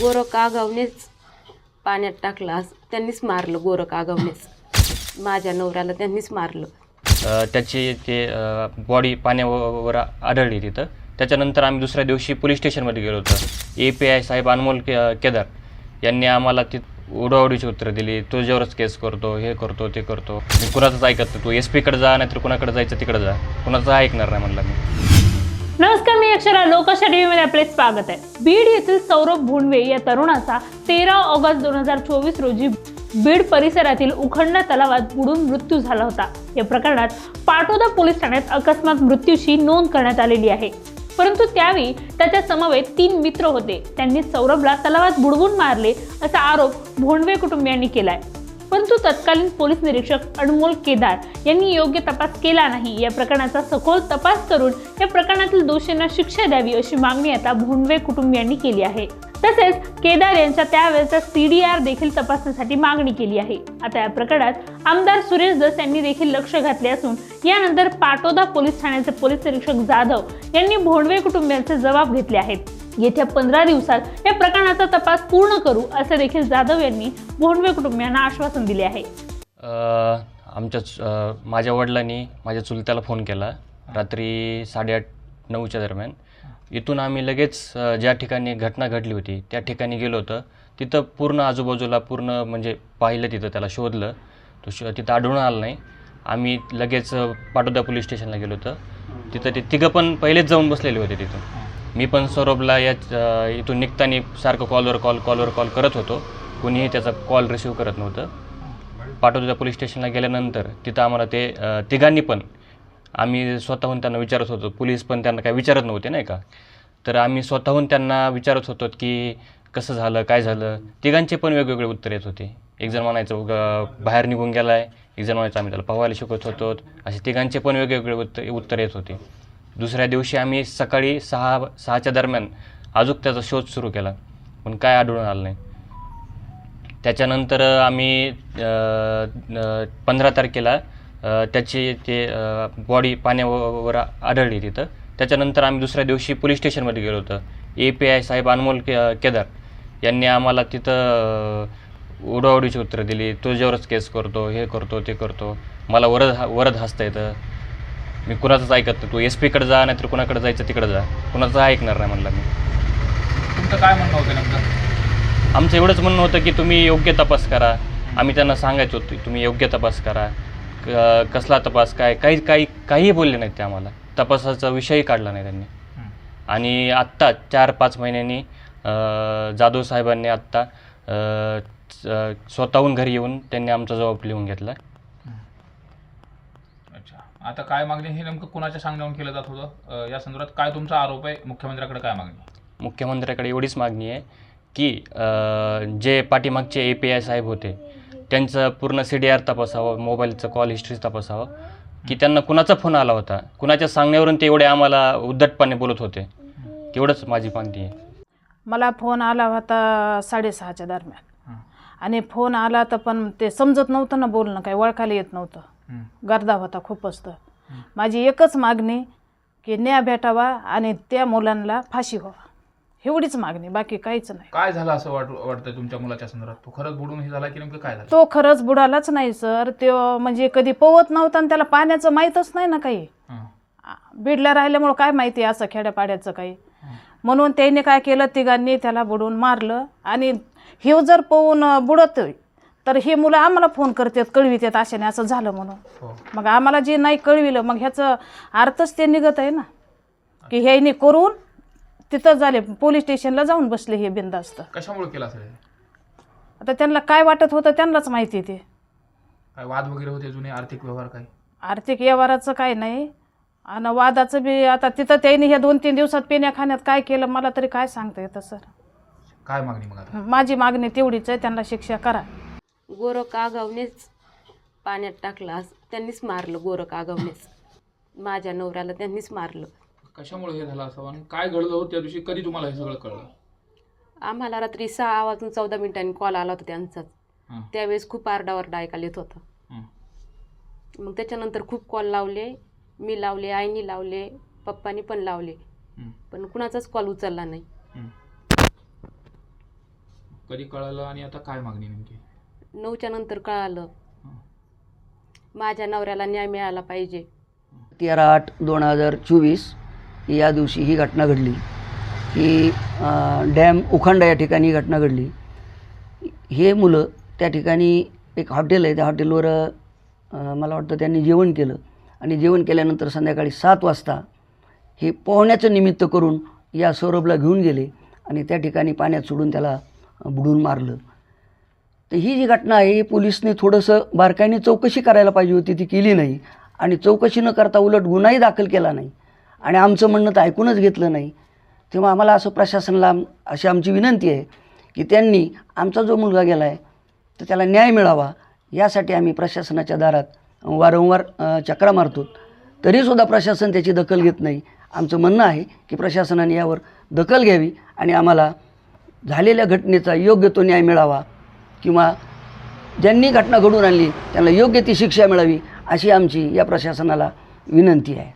गोरं कागवनेच पाण्यात टाकलं त्यांनीच मारलं गोरं कागवनेच माझ्या नवऱ्याला त्यांनीच मारलं. अ, त्याची ते बॉडी पाण्यावर आढळली तिथं. त्याच्यानंतर आम्ही दुसऱ्या दिवशी पोलीस स्टेशनमध्ये गेलो होतो. ए पी आय साहेब अनमोल के केदार यांनी आम्हाला ती उडवाउडीची उत्तरं दिली. तुझ्यावरच केस करतो हे करतो ते करतो. मी कुणाचंच ऐकत नाही. तू एस पीकडे जा नाहीतर कुणाकडे जायचं तिकडे जा. कुणाचं ऐकणार नाही म्हणलं मी. नमस्कार मी अक्षरा. लोकशा टीव्हीमध्ये आपले स्वागत आहे. बीड येथील सौरभ भोंडवे या तरुणाचा तेरा ऑगस्ट दोन हजार चोवीस रोजी बीड परिसरातील उखंड तलावात बुडून मृत्यू झाला होता. या प्रकरणात पाटोदा पोलीस ठाण्यात अकस्मात मृत्यूची नोंद करण्यात आलेली आहे. परंतु त्यावेळी त्याच्या समवेत तीन मित्र होते. त्यांनी सौरभला तलावात बुडवून मारले असा आरोप भोंडवे कुटुंबियांनी केलाय. परंतु तत्कालीन पोलीस निरीक्षक अनमोल केदार यांनी योग्य तपास केला नाही. या प्रकरणाचा सखोल तपास करून या प्रकरणातील दोषींना शिक्षा द्यावी अशी मागणी आता भोंडवे कुटुंबियांनी केली आहे. तसेच केदार यांच्या त्यावेळेचा सी डी आर देखील तपासण्यासाठी मागणी केली आहे. आता या प्रकरणात आमदार सुरेश दस यांनी देखील लक्ष घातले असून यानंतर पाटोदा पोलीस ठाण्याचे पोलीस निरीक्षक जाधव यांनी भोंडवे कुटुंबियांचे जबाब घेतले आहेत. येत्या पंधरा दिवसात या प्रकरणाचा तपास पूर्ण करू असे देखील जाधव यांनी भोंडवे कुटुंबियांना आश्वासन दिले आहे. आमच्या माझ्या वडिलांनी माझ्या चुलत्याला फोन केला रात्री साडेआठ नऊच्या दरम्यान. इथून आम्ही लगेच ज्या ठिकाणी घटना घडली होती त्या ठिकाणी गेलो होतं. तिथं पूर्ण आजूबाजूला पूर्ण म्हणजे पाहिलं तिथं त्याला शोधलं. तो श तिथं आढळून आलं नाही. आम्ही लगेच पाटोदा पोलीस स्टेशनला गेलो होतं. तिथं ते तिघं पण पहिलेच जाऊन बसलेले होते तिथं. मी पण सौरभला या इथून निघताना सारखं कॉलवर कॉल कॉलवर कॉल करत होतो. कुणीही त्याचा कॉल रिसीव करत नव्हतं. पाटोदा पोलीस स्टेशनला गेल्यानंतर तिथं आम्हाला ते तिघांनी पण आम्ही स्वतःहून त्यांना विचारत होतो. पोलीस पण त्यांना काही विचारत नव्हते नाही का? तर आम्ही स्वतःहून त्यांना विचारत होतो की कसं झालं काय झालं? तिघांचे पण वेगवेगळे उत्तर येत होते. एकजण म्हणायचं बाहेर निघून गेला आहे एकजण म्हणायचं आम्ही त्याला पोहायला शिकवत होतो. असे तिघांचे पण वेगवेगळे उत्तर उत्तर येत होते. दुसऱ्या दिवशी आम्ही सकाळी सहा सहाच्या दरम्यान अजून त्याचा शोध सुरू केला. पण काय आढळून आलं नाही. त्याच्यानंतर आम्ही पंधरा तारखेला त्याची ते बॉडी पाण्यावर आढळली तिथं. त्याच्यानंतर आम्ही दुसऱ्या दिवशी पोलीस स्टेशनमध्ये गेलो होतो. ए पी आय साहेब अनमोल के केदार यांनी आम्हाला तिथं अ, उडवाउडीची उत्तरं दिली. तुझ्यावरच केस करतो हे करतो ते करतो. मला वरद वरद हसता येतं. मी कुणाचंच ऐकत नाही. तू एस पीकडे जा नाहीतर कुणाकडे जायचं तिकडे जा. कुणाचं ऐकणार नाही म्हणलं मी. तुमचं काय म्हणणं होतं नेमकं? आमचं एवढंच म्हणणं होतं की तुम्ही योग्य तपास करा. आम्ही त्यांना सांगायचो होतो तुम्ही योग्य तपास करा. क- कसला तपास काय काही काही काहीही बोलले नाहीत ते आम्हाला. तपासाचा विषयही काढला नाही त्यांनी. हं. आणि आत्ता चार पाच महिन्यांनी अं, जाधव साहेबांनी आत्ता अं, स- स्वतःहून घरी येऊन त्यांनी आमचा जबाब लिहून घेतला. आता काय मागणी हे नेमकं कुणाच्या सांगण्यावरून केलं जात होतं या संदर्भात काय तुमचा आरोप आहे मुख्यमंत्र्याकडे काय मागणी? मुख्यमंत्र्याकडे एवढीच मागणी आहे की जे पाठीमागचे ए पी आय साहेब होते त्यांचं पूर्ण सी डी आर तपासावं मोबाईलचं कॉल हिस्ट्री तपासावं की त्यांना कुणाचा फोन आला होता कुणाच्या सांगण्यावरून ते एवढे आम्हाला उद्धटपणे बोलत होते तेवढंच माझी मागणी आहे मला फोन आला होता साडेसहाच्या दरम्यान. आणि फोन आला तर पण ते समजत नव्हतं ना बोलणं काही ओळखायला येत नव्हतं. गर्दा होता खूपच तर. माझी एकच मागणी की न्याय भेटावा आणि त्या मुलांना फाशी व्हावा. एवढीच मागणी बाकी काहीच नाही. काय झालं असं वाट वाटतंय तुमच्या मुलाच्या संदर्भात? तो खरंच बुडून हे झाला की नेमकं काय झालं? तो खरंच बुडालाच नाही सर. तो म्हणजे कधी पोवत नव्हता आणि त्याला पाण्याचं माहीतच नाही ना काही. हं. आ, बीडला राहिल्यामुळं काय माहिती आहे असं खेड्यापाड्याचं काही. म्हणून त्यांनी काय केलं तिघांनी त्याला बुडून मारलं आणि हे जर पोहून बुडतोय तर हे मुलं आम्हाला फोन करतात कळवितात अशाने असं झालं म्हणून. हो. मग आम्हाला जे नाही कळविलं मग ह्याचं अर्थच ते निघत आहे ना. की ह्याने करून तिथं झाले पोलीस स्टेशनला जाऊन बसले हे बिंदास्त कशामुळे केलं असेल हे? आता त्यांना काय वाटत होतं त्यांनाच माहिती ते. काय वाद वगैरे होते जुने आर्थिक व्यवहार काय आर्थिक व्यवहाराचं काय नाही. आणि वादाचं बी आता तिथं त्यांनी ह्या दोन तीन दिवसात पिण्या खाण्यात काय केलं मला तरी काय सांगता येतं सर? काय मागणी मग आता? माझी मागणी तेवढीच आहे त्यांना शिक्षा करा. गोरं कागवनेच पाण्यात टाकलं असं. त्यांनीच मारलं गोरं कागवनेच माझ्या नवऱ्याला त्यांनीच मारलं. कशामुळे हे झालं असं? आणि काय घडलं होतं त्या दिवशी? कधी तुम्हाला हे सगळं कळलं? आम्हाला रात्री सहा वाजून चौदा मिनिटांनी कॉल आला होता त्यांचाच. हं. त्यावेळेस खूप आरडाओरडा ऐकायला येत होता. हं. मग त्याच्यानंतर खूप कॉल लावले. मी लावले आईनी लावले पप्पानी पण लावले. पण कुणाचाच कॉल उचलला नाही. कधी कळालं आणि आता काय मागणी नेमकी? नऊच्या नंतर कळालं. माझ्या नवऱ्याला न्याय मिळाला पाहिजे. तेरा आठ दोन हजार चोवीस या दिवशी ही घटना घडली. की डॅम उखंडा या ठिकाणी ही घटना घडली. हे मुलं त्या ठिकाणी एक हॉटेल आहे. त्या हॉटेलवर मला वाटतं त्यांनी जेवण केलं. आणि जेवण केल्यानंतर संध्याकाळी सात वाजता हे पोहण्याचं निमित्त करून या सौरभला घेऊन गेले आणि त्या ठिकाणी पाण्यात सोडून त्याला बुडून मारलं. तर ही जी घटना आहे ही पोलिसने थोडंसं बारकाईने चौकशी करायला पाहिजे होती ती केली नाही. आणि चौकशी न करता उलट गुन्हाही दाखल केला नाही. आणि आमचं म्हणणं तर ऐकूनच घेतलं नाही. तेव्हा आम्हाला असं प्रशासनाला आम- अशी आमची विनंती आहे की त्यांनी आमचा जो मुलगा गेला आहे तर त्याला न्याय मिळावा. यासाठी आम्ही प्रशासनाच्या दारात वारंवार चक्रा मारतो. तरीसुद्धा प्रशासन त्याची दखल घेत नाही. आमचं म्हणणं आहे की प्रशासनाने यावर दखल घ्यावी आणि आम्हाला झालेल्या घटनेचा योग्य तो न्याय मिळावा. किंवा ज्यांनी घटना घडून आणली त्यांना योग्य ती शिक्षा मिळावी अशी आमची या प्रशासनाला विनंती आहे.